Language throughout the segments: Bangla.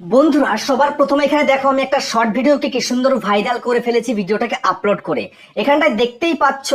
বন্ধুরা, সবার প্রথমে এখানে দেখো, আমি একটা শর্ট ভিডিওকে কি সুন্দর ভাইরাল করে ফেলেছি ভিডিওটাকে আপলোড করে। এখানটায় দেখতেই পাচ্ছ,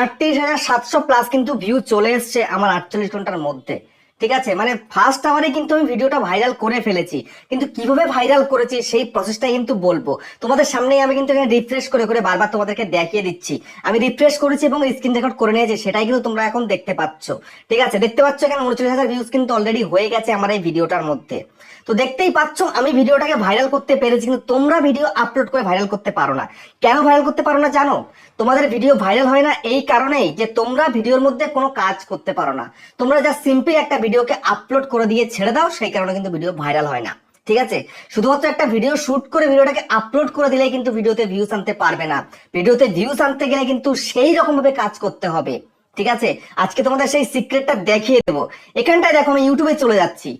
আটত্রিশ হাজার সাতশো প্লাস কিন্তু ভিউ চলে এসছে আমার আটচল্লিশ ঘণ্টার মধ্যে। ঠিক আছে? মানে ফার্স্ট আওয়ারে কিন্তু আমি ভিডিওটা ভাইরাল করে ফেলেছি। কিন্তু কীভাবে ভাইরাল করেছি সেই প্রসেসটা কিন্তু বলব। তোমাদের সামনেই আমি কিন্তু এখানে রিফ্রেশ করে করে বারবার তোমাদেরকে দেখিয়ে দিচ্ছি। আমি রিফ্রেশ করেছি এবং স্ক্রিন রেকর্ড করে নিয়েছি, সেটাই কিন্তু তোমরা এখন দেখতে পাচ্ছ। ঠিক আছে? দেখতে পাচ্ছ এখানে উনচল্লিশ হাজার ভিউজ কিন্তু অলরেডি হয়ে গেছে আমার এই ভিডিওটার মধ্যে। তো দেখতেই পাচ্ছ, আমি ভিডিওটাকে ভাইরাল করতে পেরেছি, কিন্তু তোমরা ভিডিও আপলোড করে ভাইরাল করতে পারো না। কেন ভাইরাল করতে পারো না জানো? তোমাদের ভিডিও ভাইরাল হয় না এই কারণেই যে তোমরা ভিডিওর মধ্যে কোনো কাজ করতে পারো না। তোমরা যা সিম্পলি একটা ভিডিওকে আপলোড করে দিয়ে ছেড়ে দাও, সেই কারণে কিন্তু ভিডিও ভাইরাল হয় না। ঠিক আছে? শুধুমাত্র একটা ভিডিও শুট করে ভিডিওটাকে আপলোড করে দিলে কিন্তু ভিডিওতে ভিউজ আনতে পারবে না। ভিডিওতে ভিউজ আনতে গেলে কিন্তু সেই রকম ভাবে কাজ করতে হবে। ঠিক আছে? আজকে তোমাদের সেই সিক্রেটটা দেখিয়ে দেবো। এখানটায় দেখো আমি ইউটিউবে চলে যাচ্ছি।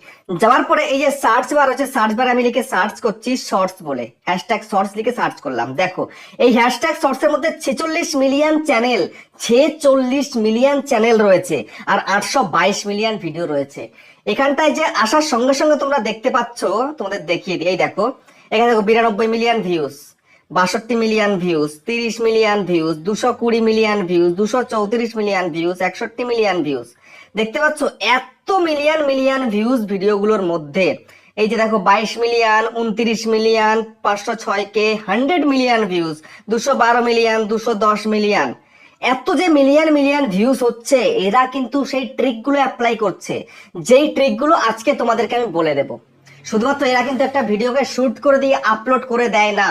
যাওয়ার পরে এই যে সার্চ বার হচ্ছে সার্চ বার আমি লিখে সার্চ করছি শর্টস বলে। হ্যাশট্যাগ শর্টস লিখে সার্চ করলাম। দেখো, এই হ্যাশট্যাগ শর্টস এর মধ্যে ছেচল্লিশ মিলিয়ন চ্যানেল ছেচল্লিশ মিলিয়ন চ্যানেল রয়েছে আর আটশো বাইশ মিলিয়ন ভিডিও রয়েছে। এখানটায় যে আসার সঙ্গে সঙ্গে তোমরা দেখতে পাচ্ছ, তোমাদের দেখিয়ে দিই। এই দেখো, এখানে দেখো বিরানব্বই মিলিয়ন ভিউজ বাষট্টি মিলিয়ন ভিউজ তিরিশ মিলিয়ন ভিউজ দুশো কুড়ি মিলিয়ন ভিউজ দুশো চৌত্রিশ মিলিয়ন ভিউজ একষট্টি মিলিয়ন ভিউজ দেখতে পাচ্ছ এত মিলিয়ন মিলিয়ন ভিউজ ভিডিওগুলোর মধ্যে। এই যে দেখো বাইশ মিলিয়ন, উনত্রিশ মিলিয়ন, পাঁচশো ছয় কে হান্ড্রেড মিলিয়ন ভিউজ দুশো বারো মিলিয়ন, দুশো দশ মিলিয়ন। এত যে মিলিয়ন মিলিয়ন ভিউজ হচ্ছে, এরা কিন্তু সেই ট্রিকগুলো অ্যাপ্লাই করছে। যেই ট্রিকগুলো আজকে তোমাদেরকে আমি বলে দেব। শুধুমাত্র এরা কিন্তু একটা ভিডিওকে শুট করে দিয়ে আপলোড করে দেয় না।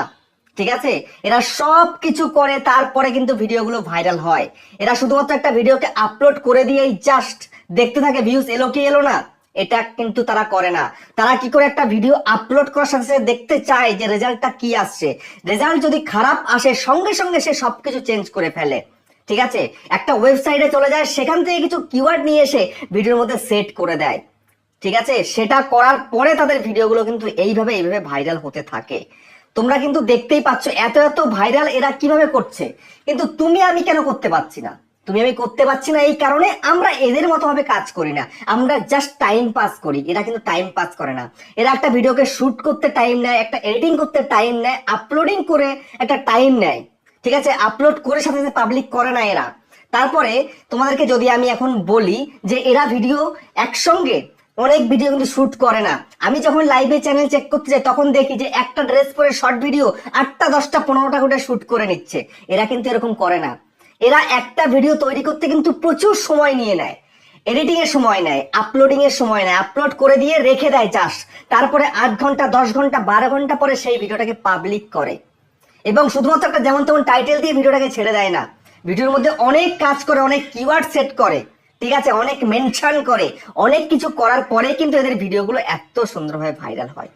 ঠিক আছে? এরা সব কিছু করে, তারপরে কিন্তু ভিডিওগুলো ভাইরাল হয়। এরা শুধুমাত্র একটা ভিডিওকে আপলোড করে দিয়েই জাস্ট দেখতে থাকে ভিউজ এলো কি এলো না। এটা কিন্তু তারা করে না। তারা কি করে একটা ভিডিও আপলোড করার সাথে সাথে দেখতে চায় যে রেজাল্টটা কি আসছে। রেজাল্ট যদি খারাপ আসে, সঙ্গে সঙ্গে সে সবকিছু চেঞ্জ করে ফেলে। ঠিক আছে? একটা ওয়েবসাইটে চলে যায়, সেখান থেকে কিছু কিওয়ার্ড নিয়ে এসে ভিডিওর মধ্যে সেট করে দেয়। ঠিক আছে? সেটা করার পরে তাদের ভিডিওগুলো কিন্তু এইভাবে এইভাবে ভাইরাল হতে থাকে। তোমরা কিন্তু দেখতেই পাচ্ছ এত এত ভাইরাল এরা কীভাবে করছে। কিন্তু তুমি আমি কেন করতে পারছি না? তুমি আমি করতে পারছি না এই কারণে আমরা এদের মতো ভাবে কাজ করি না। আমরা জাস্ট টাইম পাস করি। এরা কিন্তু টাইম পাস করে না। এরা একটা ভিডিওকে শুট করতে টাইম নেয়, একটা এডিটিং করতে টাইম নেয় আপলোডিং করে একটা টাইম নেয়। ঠিক আছে? আপলোড করে সাথে সাথে পাবলিক করে না এরা। তারপরে তোমাদেরকে যদি আমি এখন বলি যে এরা ভিডিও একসঙ্গে অনেক ভিডিও কিন্তু শ্যুট করে না। আমি যখন লাইভে চ্যানেল চেক করতে যাই, তখন দেখি যে একটা ড্রেস পরে শর্ট ভিডিও আটটা, দশটা, পনেরোটা করে শুট করে নিচ্ছে। এরা কিন্তু এরকম করে না। এরা একটা ভিডিও তৈরি করতে কিন্তু প্রচুর সময় নিয়ে নেয়। এডিটিং এর সময় নেয় আপলোডিং এর সময় নেয়। আপলোড করে দিয়ে রেখে দেয় জাস্ট তারপরে আট ঘণ্টা, দশ ঘণ্টা, বারো ঘণ্টা পরে সেই ভিডিওটাকে পাবলিক করে। এবং শুধুমাত্র একটা যেমন তেমন টাইটেল দিয়ে ভিডিওটাকে ছেড়ে দেয় না। ভিডিওর মধ্যে অনেক কাজ করে, অনেক কিওয়ার্ড সেট করে। ঠিক আছে, অনেক মেনশন করে, অনেক কিছু করার পরে কিন্তু এদের ভিডিওগুলো এত সুন্দরভাবে ভাইরাল হয়।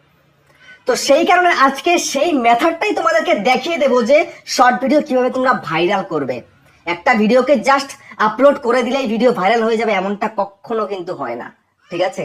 তো সেই কারণে আজকে সেই মেথডটাই তোমাদেরকে দেখিয়ে দেবো যে শর্ট ভিডিও কীভাবে তোমরা ভাইরাল করবে। একটা ভিডিওকে জাস্ট আপলোড করে দিলেই ভিডিও ভাইরাল হয়ে যাবে, এমনটা কখনো কিন্তু হয় না, ঠিক আছে?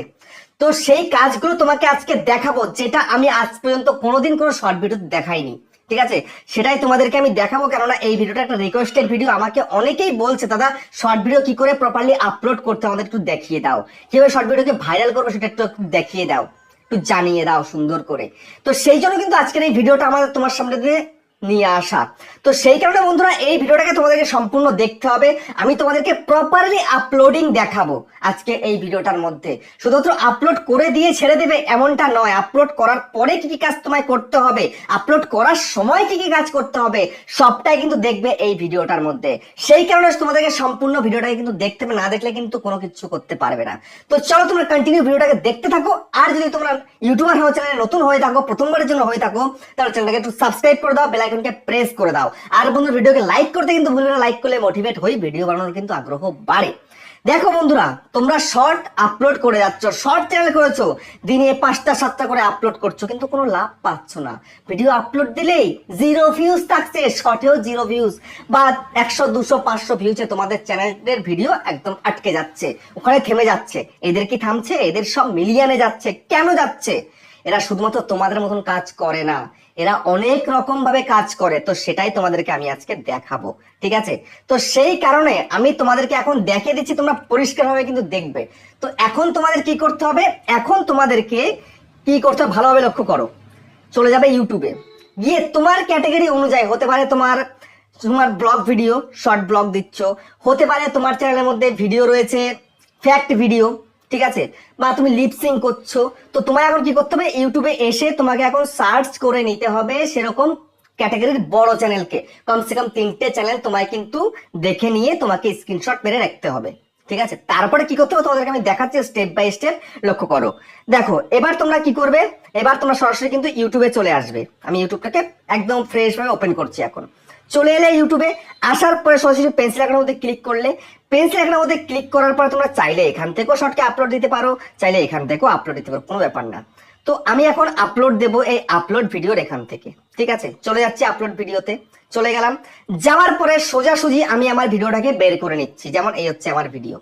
তো সেই কাজগুলো তোমাকে আজকে দেখাবো, যেটা আমি আজ পর্যন্ত কোনোদিন কোনো শর্ট ভিডিও দেখাইনি। ঠিক আছে? সেটাই তোমাদেরকে আমি দেখাবো, কেননা এই ভিডিওটা একটা রিকোয়েস্টেড ভিডিও আমাকে অনেকেই বলছে, দাদা শর্ট ভিডিও কি করে প্রপারলি আপলোড করতে আমাদের একটু দেখিয়ে দাও। কীভাবে শর্ট ভিডিওকে ভাইরাল করব সেটা একটু দেখিয়ে দাও। একটু জানিয়ে দাও সুন্দর করে। তো সেই জন্য কিন্তু আজকের এই ভিডিওটা আমাদের তোমার সামনে দিয়ে নিয়ে আসা। তো সেই কারণে বন্ধুরা এই ভিডিওটাকে তোমাদেরকে সম্পূর্ণ দেখতে হবে। আমি তোমাদেরকে প্রপারলি আপলোডিং দেখাবো আজকে এই ভিডিওটার মধ্যে। শুধুমাত্র আপলোড করে দিয়ে ছেড়ে দেবে এমনটা নয়। আপলোড করার পরে কি কি কাজ তোমায় করতে হবে? আপলোড করার সময় কি কি কাজ করতে হবে? সবটাই কিন্তু দেখবে এই ভিডিওটার মধ্যে। সেই কারণে তোমাদেরকে সম্পূর্ণ ভিডিওটাকে কিন্তু দেখতে হবে, না দেখলে কিন্তু কোনো কিছু করতে পারবে না। তো চলো তোমরা কন্টিনিউ ভিডিওটাকে দেখতে থাকো। আর যদি তোমরা ইউটিউবার হওয়া চ্যানেলে নতুন হয়ে থাকো, প্রথমবারের জন্য হয়ে থাকো, তাহলে চ্যানেলটাকে একটু সাবস্ক্রাইব করে দাও বেল আইকনকে প্রেস করে দাও। আর বন্ধু, ভিডিওকে লাইক করতে কিন্তু ভুলবে না। লাইক করলে মোটিভেট হই ভিডিও বানানোর কিন্তু আগ্রহ বাড়ে। দেখো বন্ধুরা, তোমরা শর্ট আপলোড করে যাচ্ছ শর্ট চ্যানেল করেছ, দিনে পাঁচটা, সাতটা করে আপলোড করছ, কিন্তু কোনো লাভ পাচ্ছ না। ভিডিও আপলোড দিলেই জিরো ভিউজ থাকছে শর্টেও জিরো ভিউজ বা একশো, দুশো, পাঁচশো ভিউজে তোমাদের চ্যানেলের ভিডিও একদম আটকে যাচ্ছে, ওখানে থেমে যাচ্ছে। এদের কি থামছে? এদের সব মিলিয়নে যাচ্ছে। কেন যাচ্ছে? এরা শুধুমাত্র তোমাদের মতন কাজ করে না। এরা অনেক রকম ভাবে কাজ করে, তো সেটাই তোমাদেরকে আমি আজকে দেখাবো, ঠিক আছে? তো সেই কারণে আমি তোমাদেরকে এখন দেখিয়ে দিচ্ছি, তোমরা পরিষ্কার ভাবে কিন্তু দেখবে। তো এখন তোমাদের কি করতে হবে? এখন তোমাদেরকে কি করতে হবে? ভালোভাবে লক্ষ্য করো। চলে যাবে ইউটিউবে। গিয়ে তোমার ক্যাটাগরি অনুযায়ী, হতে পারে তোমার তোমার ব্লগ ভিডিও, শর্ট ব্লগ দিচ্ছ, হতে পারে তোমার চ্যানেলের মধ্যে ভিডিও রয়েছে, ফ্যাক্ট ভিডিও ঠিক আছে? বা তুমি লিপসিং করছ। তো তোমায় এখন কি করতে হবে? ইউটিউবে এসে তোমাকে এখন সার্চ করে নিতে হবে সেরকম ক্যাটাগরির বড় চ্যানেলকে কমসে কম তিনটে চ্যানেল তোমায় কিন্তু দেখে নিয়ে তোমাকে স্ক্রিনশট মেরে রাখতে হবে। ঠিক আছে? তারপরে কি করতে হবে? তোমাদেরকে আমি দেখাচ্ছি স্টেপ বাই স্টেপ লক্ষ্য করো। দেখো, এবার তোমরা কি করবে? এবার তোমরা সরাসরি কিন্তু ইউটিউবে চলে আসবে। আমি ইউটিউবটাকে একদম ফ্রেশ ভাবে ওপেন করছি এখন। চলে এলে ইউটিউবে আসার পরে সরাসরি পেন্সিল আঁকানোর মধ্যে ক্লিক করলে পেন্সিল আঁকানোর মধ্যে ক্লিক করার পর তোমরা চাইলে এখান থেকেও শর্টকে আপলোড দিতে পারো চাইলে এখান থেকেও আপলোড দিতে পারো কোনো ব্যাপার না। তো আমি এখন আপলোড দেব এই আপলোড ভিডিওর এখান থেকে ঠিক আছে? চলে যাচ্ছি আপলোড ভিডিওতে চলে গেলাম। যাওয়ার পরে সোজাসুজি আমি আমার ভিডিওটাকে বের করে নিচ্ছি যেমন এই হচ্ছে আমার ভিডিও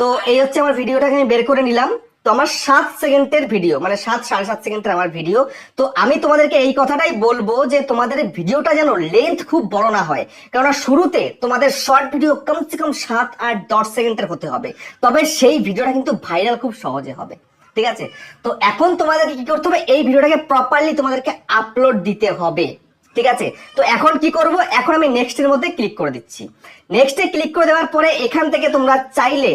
তো এই হচ্ছে আমার ভিডিওটাকে আমি বের করে নিলাম। তো আমার সাত সেকেন্ডের ভিডিও মানে সাত, সাড়ে সাত সেকেন্ডের আমার ভিডিও। তো আমি তোমাদেরকে এই কথাটাই বলব যে তোমাদের ভিডিওটা যেন লেন্থ খুব বড় না হয়। কেননা শুরুতে তোমাদের শর্ট ভিডিও কমসে কম সাত, আট, দশ সেকেন্ডের হতে হবে। তবে সেই ভিডিওটা কিন্তু ভাইরাল খুব সহজে হবে। ঠিক আছে? তো এখন তোমাদেরকে কি করতে হবে? এই ভিডিওটাকে প্রপারলি তোমাদেরকে আপলোড দিতে হবে। ঠিক আছে? তো এখন কি করব? এখন আমি নেক্সট এর মধ্যে ক্লিক করে দিচ্ছি। নেক্সটে ক্লিক করে দেওয়ার পরে এখান থেকে তোমরা চাইলে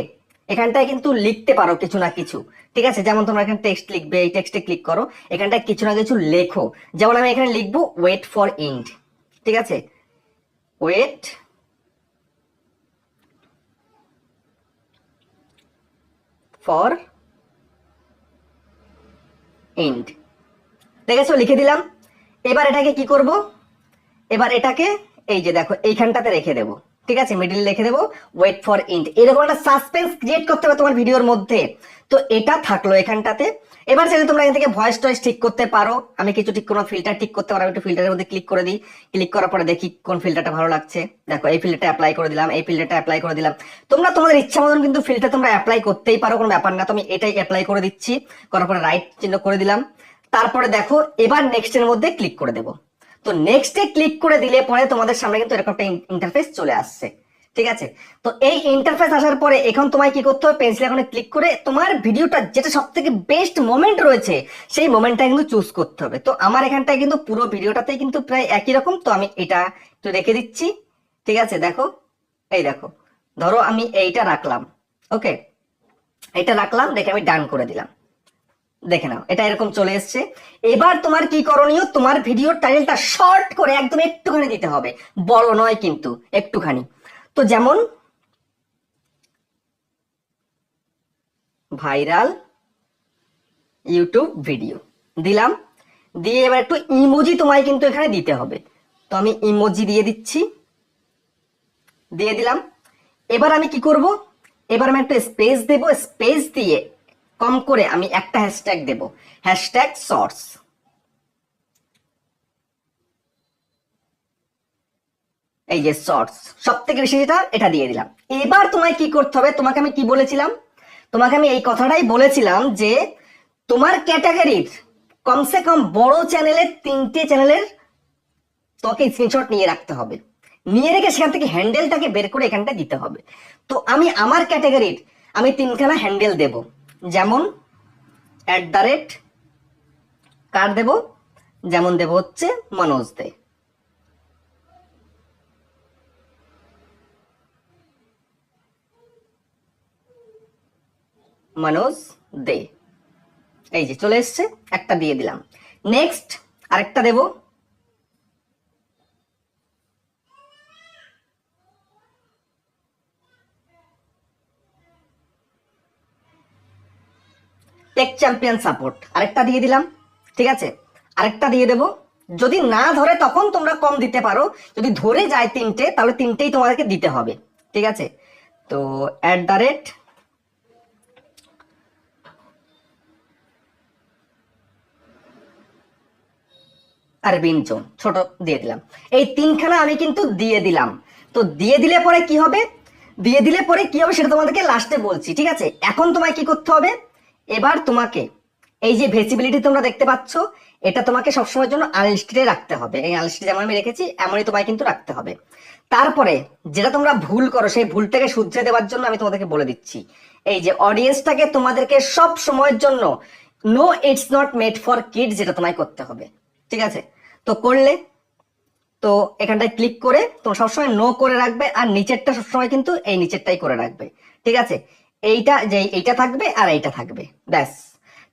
এখানটায় কিন্তু লিখতে পারো কিছু না কিছু। ঠিক আছে? যেমন তোমরা এখানে টেক্সট লিখবে, এই টেক্সটে ক্লিক করো। এখানটায় কিছু না কিছু লেখো। যেমন আমি এখানে লিখব ওয়েট ফর ইন্ড ঠিক আছে? ওয়েট ফর এন্ড দেখেছ লিখে দিলাম। এবার এটাকে কি করব? এবার এটাকে, এই যে দেখো, এইখানটাতে রেখে দেবো। ঠিক আছে মিডিল রেখে দেবো ওয়েট ফর ইন্ড এরকম একটা সাসপেন্স ক্রিয়েট করতে হবে তোমার ভিডিওর মধ্যে। তো এটা থাকল এখানটাতে। এবার চাইলে তোমরা এখান থেকে ভয়েস টয়েস ঠিক করতে পারো। আমি কিছু ঠিক কোনো ফিল্টার ঠিক করতে পারো একটু ফিল্টারের মধ্যে ক্লিক করে দিই। ক্লিক করার পরে দেখি কোন ফিল্টারটা ভালো লাগছে। দেখো, এই ফিল্টারটা অ্যাপ্লাই করে দিলাম, এই ফিল্টারটা অ্যাপ্লাই করে দিলাম। তোমরা তোমাদের ইচ্ছা মতন কিন্তু ফিল্টার তোমরা অ্যাপ্লাই করতেই পারো, কোনো ব্যাপার না। তো আমি এটাই অ্যাপ্লাই করে দিচ্ছি। করার পরে রাইট চিহ্ন করে দিলাম। তারপরে দেখো, এবার নেক্সট এর মধ্যে ক্লিক করে দেবো। তো নেক্সটে ক্লিক করে দিলে পরে তোমাদের সামনে কিন্তু এরকম একটা ইন্টারফেস চলে আসছে। ঠিক আছে? তো এই ইন্টারফেস আসার পরে এখন তোমায় কি করতে হবে? পেন্সিল এখানে ক্লিক করে তোমার ভিডিওটা যেটা সব থেকে বেস্ট মোমেন্ট রয়েছে, সেই মোমেন্টটা কিন্তু চুজ করতে হবে। তো আমার এখানটায় কিন্তু পুরো ভিডিওটাতেই কিন্তু প্রায় একই রকম। তো আমি এটা একটু রেখে দিচ্ছি। ঠিক আছে? দেখো। এই দেখো। ধরো আমি এইটা রাখলাম। ওকে এটা রাখলাম রেখে আমি ডান করে দিলাম। দেখে নাও, এটা এরকম চলে এসছে। এবার তোমার কি করণীয়? তোমার ভিডিওর টাইটেলটা শর্ট করে একদম একটুখানি দিতে হবে। বড় নয় কিন্তু, একটুখানি। তো যেমন ভাইরাল ইউটিউব ভিডিও দিলাম, দিয়ে এবার একটু ইমোজি তোমায় কিন্তু এখানে দিতে হবে। তো আমি ইমোজি দিয়ে দিচ্ছি। দিয়ে দিলাম। এবার আমি কি করব? এবার আমি একটা স্পেস দেব। স্পেস দিয়ে কম করে আমি একটা হ্যাশট্যাগ দেব। হ্যাশট্যাগ শর্টস এই যে শর্টস সব থেকে বেশি যেটা, এটা দিয়ে দিলাম। এবার তোমায় কি করতে হবে, তোমাকে আমি কি বলেছিলাম? তোমাকে আমি এই কথাটাই বলেছিলাম যে, তোমার ক্যাটাগরির কমসে কম বড় চ্যানেলের তিনটে চ্যানেলের তোকে স্ক্রিনশট নিয়ে রাখতে হবে। নিয়ে রেখে সেখান থেকে হ্যান্ডেলটাকে বের করে এখানটা দিতে হবে। তো আমি আমার ক্যাটাগরির আমি তিনখানা হ্যান্ডেল দেব। যেমন অ্যাট দ্য রেট কার দেব? যেমন দেব হচ্ছে মনোজ দে। মনোজ দে। এই যে চলে এসছে, একটা দিয়ে দিলাম। নেক্সট আরেকটা দেব। চ্যাম্পিয়ন সাপোর্ট আরেকটা দিয়ে দিলাম, ঠিক আছে? আরেকটা দিয়ে দেব। যদি না ধরে, তখন তোমরা কম দিতে পারো। যদি ধরে যায় তিনটে, তাহলে তিনটেই তোমাদেরকে দিতে হবে, ঠিক আছে? তো at the rate urban zone ছোট দিয়ে দিলাম। এই তিনখানা আমি কিন্তু দিয়ে দিলাম। তো দিয়ে দিলে পরে কি হবে? দিয়ে দিলে পরে কি হবে সেটা তোমাদেরকে লাস্টে বলছি, ঠিক আছে? এখন তোমায় কি করতে হবে? এবার তোমাকে, এই যে ভেসিবিলিটি তোমরা দেখতে পাচ্ছ, এটা তোমাকে সবসময়ের জন্য আনলিস্টেডে রাখতে হবে। এই আনলিস্টেড যেমন আমি রেখেছি, এমনই তোমায় কিন্তু রাখতে হবে। তারপরে যেটা তোমরা ভুল করো, সেই ভুলটাকে শুধরে দেওয়ার জন্য আমি তোমাদেরকে বলে দিচ্ছি। এই যে অডিয়েন্সটাকে তোমাদেরকে সব সময়ের জন্য no it's not made for kids যেটা তোমায় করতে হবে। ঠিক আছে? তো করলে, তো এখানটায় ক্লিক করে, তোমরা সবসময় নো করে রাখবে, আর নিচেরটা সবসময় কিন্তু এই নিচেরটাই করে রাখবে। ঠিক আছে? এইটা যে এইটা থাকবে আর এইটা থাকবে, ব্যাস।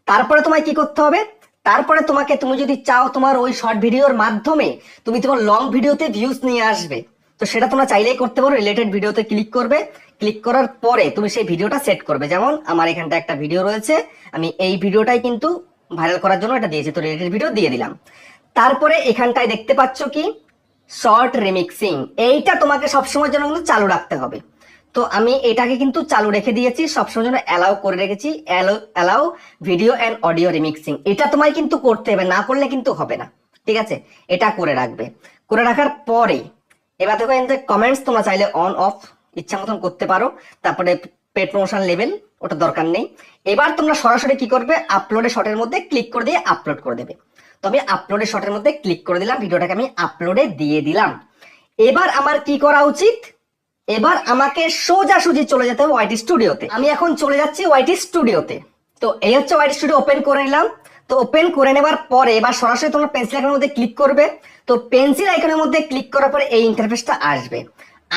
তারপরে তোমায় কি করতে হবে? তারপরে তোমাকে তুমি যদি চাও তোমার ওই শর্ট ভিডিওর মাধ্যমে তুমি তোমার লং ভিডিওতে ভিউজ নিয়ে আসবে, তো সেটা তোমরা চাইলেই করতে পারো। রিলেটেড ভিডিওতে ক্লিক করবে। ক্লিক করার পরে তুমি সেই ভিডিওটা সেট করবে। যেমন আমার এখানটা একটা ভিডিও রয়েছে, আমি এই ভিডিওটাই কিন্তু ভাইরাল করার জন্য এটা দিয়েছি, তো রিলেটেড ভিডিও দিয়ে দিলাম। তারপরে এখানটায় দেখতে পাচ্ছ কি? শর্ট রিমিক্সিং এইটা তোমাকে সবসময়ের জন্য কিন্তু চালু রাখতে হবে। তো আমি এটাকে কিন্তু চালু রেখে দিয়েছি, সবসময় জন্য অ্যালাউ করে রেখেছি allow video and audio remixing এটা তোমায় কিন্তু করতে হবে, না করলে কিন্তু হবে না। ঠিক আছে? এটা করে রাখবে। করে রাখার পরে, এবার দেখো এখানে কমেন্টস তোমরা চাইলে অন অফ ইচ্ছা মতন করতে পারো। তারপরে পেড প্রমোশন লেভেল ওটা দরকার নেই। এবার তোমরা সরাসরি কি করবে? আপলোডে শটের মধ্যে ক্লিক করে দিয়ে আপলোড করে দেবে। তো আমি আপলোডে শটের মধ্যে ক্লিক করে দিলাম ভিডিওটাকে আমি আপলোডে দিয়ে দিলাম। এবার আমার কি করা উচিত? এবার আমাকে সোজাসুজি চলে যেতে হবে ওয়াইটি স্টুডিওতে। আমি এখন চলে যাচ্ছি ওয়াইটি স্টুডিওতে। তো এই হচ্ছে ওয়াইটি স্টুডিও ওপেন করে নিলাম। তো ওপেন করে নেবার পরে এবার সরাসরি তোমরা পেন্সিল আইকনের মধ্যে ক্লিক করবে। তো পেন্সিল আইকনের মধ্যে ক্লিক করার পরে এই ইন্টারফেসটা আসবে।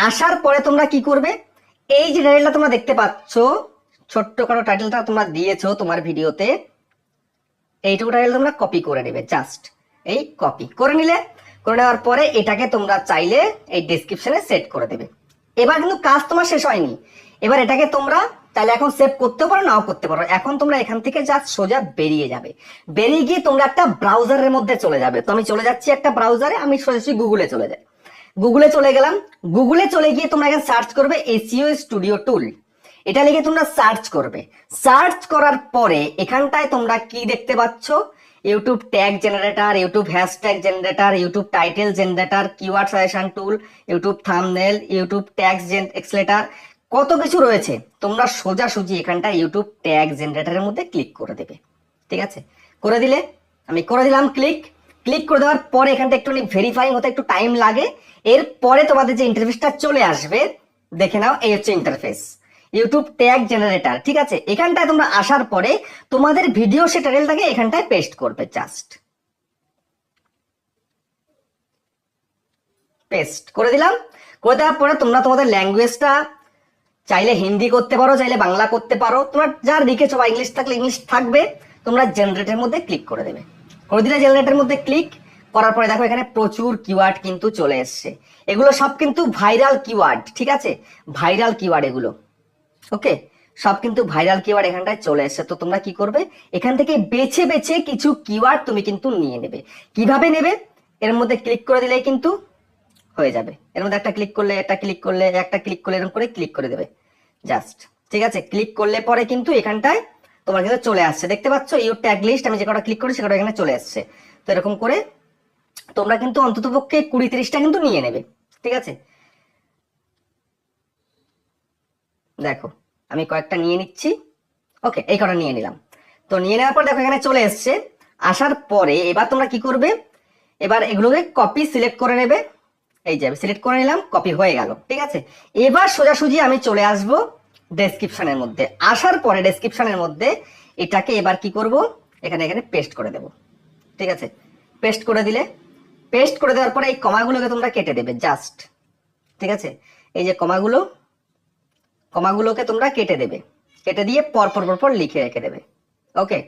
আসার পরে তোমরা কি করবে? এই যে টাইটেলটা তোমরা দেখতে পাচ্ছ, ছোট্ট কারও টাইটেলটা তোমরা দিয়েছ তোমার ভিডিওতে, এইটুকু টাইটেল তোমরা কপি করে নেবে জাস্ট এই কপি করে নিলে, করে নেওয়ার পরে এটাকে তোমরা চাইলে এই ডেসক্রিপশনে সেট করে দেবে। এবার কিন্তু কাজ তোমার শেষ হয়নি। এবার এটাকে তোমরা তাহলে এখন সেভ করতে পারো, নাও করতে পারো। এখন তোমরা এখান থেকে জাস্ট সোজা বেরিয়ে যাবে। বেরিয়ে গিয়ে তোমরা একটা ব্রাউজারের মধ্যে চলে যাবে। তো আমি চলে যাচ্ছি একটা ব্রাউজারে আমি সোজাসুজি গুগলে চলে যাই। গুগলে চলে গেলাম। গুগলে চলে গিয়ে তোমরা এখানে সার্চ করবে এসিও স্টুডিও টুল এটা লিখে তোমরা সার্চ করবে। সার্চ করার পরে এখানটায় তোমরা কি দেখতে পাচ্ছ? YouTube tag generator YouTube hashtag generator YouTube title generator keyword suggestion tool YouTube thumbnail YouTube tags extractor কত কিছু রয়েছে। তোমরা সোজাসুজি এখানটা ইউটিউব ট্যাগ জেনারেটরের মধ্যে ক্লিক করে দেবে। ঠিক আছে? করে দিলে, আমি করে দিলাম ক্লিক ক্লিক করে দেওয়ার পরে এখানটা একটু ভেরিফাইং হতে একটু টাইম লাগে। এরপরে তোমাদের যে ইন্টারফেসটা চলে আসবে, দেখে নাও, এই হচ্ছে ইন্টারফেস ইউটিউব ট্যাগ জেনারেটর ঠিক আছে? এখানটায় তোমরা আসার পরে তোমাদের ভিডিও সে টাইটেলটাকে এখানটায় পেস্ট করবে জাস্ট পেস্ট করে দিলাম। করে দেওয়ার পরে তোমরা তোমাদের ল্যাঙ্গুয়েজটা চাইলে হিন্দি করতে পারো, চাইলে বাংলা করতে পারো। তোমরা যা লিখেছো বা ইংলিশ থাকলে ইংলিশ থাকবে, তোমরা জেনারেটের মধ্যে ক্লিক করে দেবে। করে দিলে জেনারেটের মধ্যে ক্লিক করার পরে দেখো এখানে প্রচুর কিওয়ার্ড কিন্তু চলে এসছে। এগুলো সব কিন্তু ভাইরাল কিওয়ার্ড ঠিক আছে? ভাইরাল কিওয়ার্ড এগুলো। ওকে সব কিন্তু ভাইরাল কিওয়ার্ড এখানটায় চলে এসছে। তো তোমরা কি করবে? এখান থেকে বেছে বেছে কিছু কিওয়ার্ড তুমি কিন্তু নিয়ে নেবে। কীভাবে নেবে? এর মধ্যে ক্লিক করে দিলেই কিন্তু হয়ে যাবে। এর মধ্যে একটা ক্লিক করলে, একটা ক্লিক করলে, একটা ক্লিক করলে, এরকম করে ক্লিক করে দেবে। জাস্ট ঠিক আছে? ক্লিক করলে পরে কিন্তু এখানটায় তোমার কিন্তু চলে আসছে। দেখতে পাচ্ছ? ইউর ট্যাগ লিস্ট আমি যে কটা ক্লিক করি সে কটা এখানে চলে আসছে। তো এরকম করে তোমরা কিন্তু অন্তত পক্ষে কুড়ি তিরিশটা কিন্তু নিয়ে নেবে। ঠিক আছে? দেখো আমি কয়েকটা নিয়ে নিচ্ছি। ওকে এই কটা নিয়ে নিলাম। তো নিয়ে নেওয়ার পর দেখো এখানে চলে এসছে। আসার পরে এবার তোমরা কি করবে? এবার এগুলোকে কপি সিলেক্ট করে নেবে। এই যে সিলেক্ট করে নিলাম কপি হয়ে গেল, ঠিক আছে? এবার সোজাসুজি আমি চলে আসব ডেসক্রিপশনের মধ্যে। আসার পরে ডেসক্রিপশনের মধ্যে এটাকে এবার কি করব? এখানে এখানে পেস্ট করে দেব, ঠিক আছে? পেস্ট করে দিলে পেস্ট করে দেওয়ার পরে এই কমাগুলোকে তোমরা কেটে দেবে জাস্ট ঠিক আছে? এই যে কমাগুলো কমাগুলোকে তোমরা কেটে দেবে। কেটে দিয়ে পরপর পরপর লিখে রেখে দেবে। ওকে?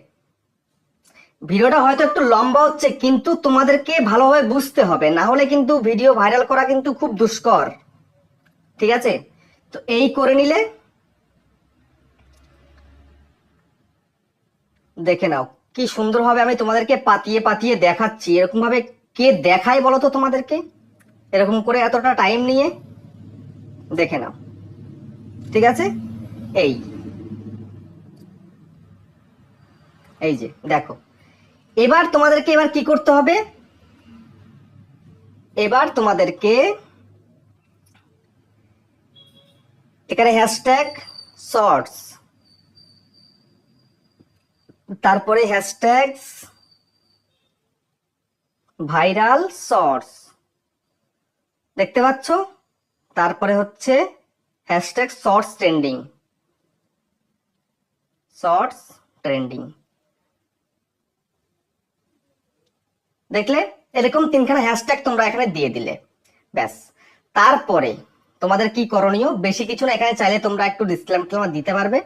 ভিডিওটা হয়তো একটু লম্বা হচ্ছে, কিন্তু তোমাদেরকে ভালোভাবে বুঝতে হবে। না হলে কিন্তু ভিডিও ভাইরাল করা কিন্তু খুব দুষ্কর। ঠিক আছে? তো এই করে নিলে দেখে নাও, কি সুন্দরভাবে আমি তোমাদেরকে পাতিয়ে পাতিয়ে দেখাচ্ছি। এরকম ভাবে কে দেখায় বলো তো তোমাদেরকে? এরকম করে এতটা টাইম নিয়ে দেখে নাও। ঠিক আছে? এই। এই যে, দেখো। এবার তোমাদেরকে এবার কি করতে হবে? এবার তোমাদেরকে এখানে হ্যাশট্যাগ শর্টস তারপরে হ্যাশট্যাগস ভাইরাল শর্টস দেখতে পাচ্ছ? তারপরে হচ্ছে hashtag shorts trending shorts trending দেখলে এরকম তিনখানা হ্যাশট্যাগ তোমরা এখানে দিয়ে দিলে। ব্যাস। তারপরে তোমাদের কি করণীয়? বেশি কিছু না, এখানে চাইলে তোমরা একটু ডিসক্লেম দিতে পারবে।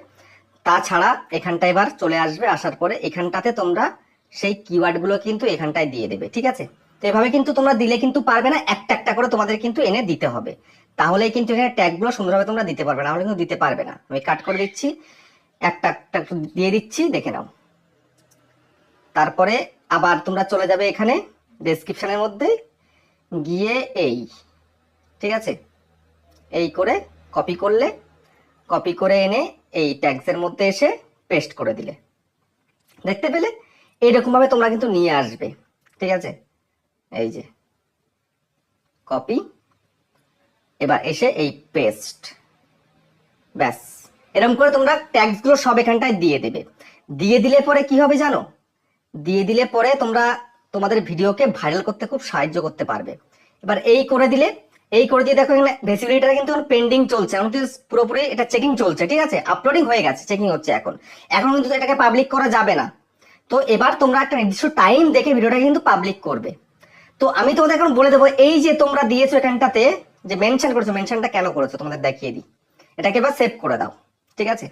তাছাড়া এখানটা এবার চলে আসবে, আসার পরে এখানটাতে তোমরা সেই কিওয়ার্ডগুলো কিন্তু এখানটায় দিয়ে দেবে, ঠিক আছে? তো এভাবে কিন্তু তোমরা দিলে কিন্তু পারবে না, একটা একটা করে তোমাদের কিন্তু এনে দিতে হবে। তাহলেই কিন্তু এখানে ট্যাগগুলো সুন্দরভাবে তোমরা দিতে পারবে না হলে কিন্তু দিতে পারবে না। আমি কাট করে দিচ্ছি, একটা একটা দিয়ে দিচ্ছি, দেখে নাও। তারপরে আবার তোমরা চলে যাবে এখানে ডেসক্রিপশনের মধ্যে, গিয়ে এই, ঠিক আছে? এই করে কপি করলে কপি করে এনে এই ট্যাগসের মধ্যে এসে পেস্ট করে দিলে। দেখতে পেলে? এইরকম ভাবে তোমরা কিন্তু নিয়ে আসবে, ঠিক আছে? এই যে কপি এবার এসে এই পেস্ট ব্যাস। এরকম করে তোমরা ট্যাগসগুলো সব এখানটায় দিয়ে দেবে। দিয়ে দিলে পরে কি হবে জানো? দিয়ে দিলে পরে তোমরা তোমাদের ভিডিওকে ভাইরাল করতে খুব সাহায্য করতে পারবে। এবার এই করে দিলে, এই করে দিয়ে দেখো এখানে ভেসিবিলিটিটা কিন্তু পেন্ডিং চলছে। এখন কিন্তু পুরোপুরি এটা চেকিং চলছে, ঠিক আছে? আপলোডিং হয়ে গেছে চেকিং হচ্ছে এখন। এখন কিন্তু এটাকে পাবলিক করা যাবে না। তো এবার তোমরা একটা নির্দিষ্ট টাইম দেখে ভিডিওটা কিন্তু পাবলিক করবে। তো আমি তোমাদের এখন বলে দেবো, এই যে তোমরা দিয়েছ এখানটাতে যে মেনশন করেছ মেনশনটা কেন করেছ, তোমাদের দেখিয়ে দিই। এটাকে এবার সেভ করে দাও, ঠিক আছে?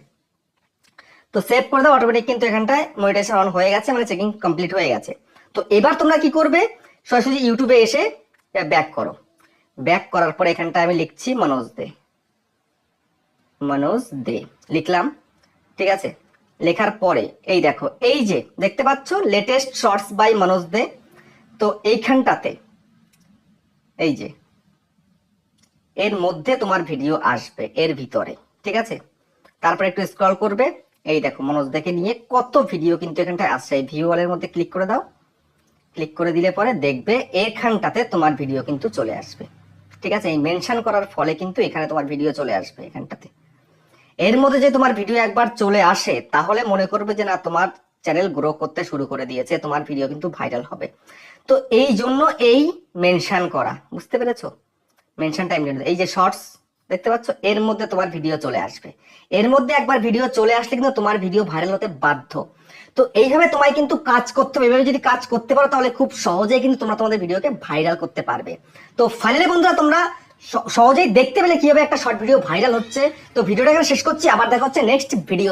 তো সেভ করে দাও অটোমেটিক কিন্তু এখানটায় মনিটাইজেশন অন হয়ে গেছে মানে চেকিং কমপ্লিট হয়ে গেছে। তো এবার তোমরা কি করবে? সরাসরি ইউটিউবে এসে ব্যাক করো। ব্যাক করার পরে এখানটায় আমি লিখছি মনোজ দে। মনোজ দে, লিখলাম, ঠিক আছে? লেখার পরে, এই দেখো, এই যে, দেখতে পাচ্ছ? Latest shorts by Manoj Dey. তো এইখানটাতে, এই যে এর মধ্যে তোমার ভিডিও আসবে, এর ভিতরে, ঠিক আছে? তারপরে একটু স্ক্রল করবে, এই দেখো মনোজ দেখে নিয়ে কত ভিডিও কিন্তু এখানটায় আসছে। এই ভিউ ওয়ালের মধ্যে ক্লিক করে দাও। ক্লিক করে দিলে পরে দেখবে এখানটাতে তোমার ভিডিও কিন্তু চলে আসবে। ঠিক আছে? এই মেনশন করার ফলে কিন্তু এখানে তোমার ভিডিও চলে আসবে এখানটাতে। এর মধ্যে যে তোমার ভিডিও একবার চলে আসে, তাহলে মনে করবে যে না, তোমার চ্যানেল গ্রো করতে শুরু করে দিয়েছে, তোমার ভিডিও কিন্তু ভাইরাল হবে। তো এই জন্য এই মেনশন করা, বুঝতে পেরেছ? মেনশন টাইম এই যে শর্টস দেখতে পাচ্ছ, এর মধ্যে তোমার ভিডিও চলে আসবে। এর মধ্যে একবার ভিডিও চলে আসলে কিন্তু তোমার ভিডিও ভাইরাল হতে বাধ্য। তো এইভাবে তোমায় কিন্তু কাজ করতে হবে। এভাবে যদি কাজ করতে পারো, তাহলে খুব সহজেই কিন্তু তোমরা তোমাদের ভিডিওকে ভাইরাল করতে পারবে। তো ফাইনালি বন্ধুরা, তোমরা সহজেই দেখতে পেলে কীভাবে একটা শর্ট ভিডিও ভাইরাল হচ্ছে। তো ভিডিওটা এখানে শেষ করছি। আবার দেখা হচ্ছে নেক্সট ভিডিও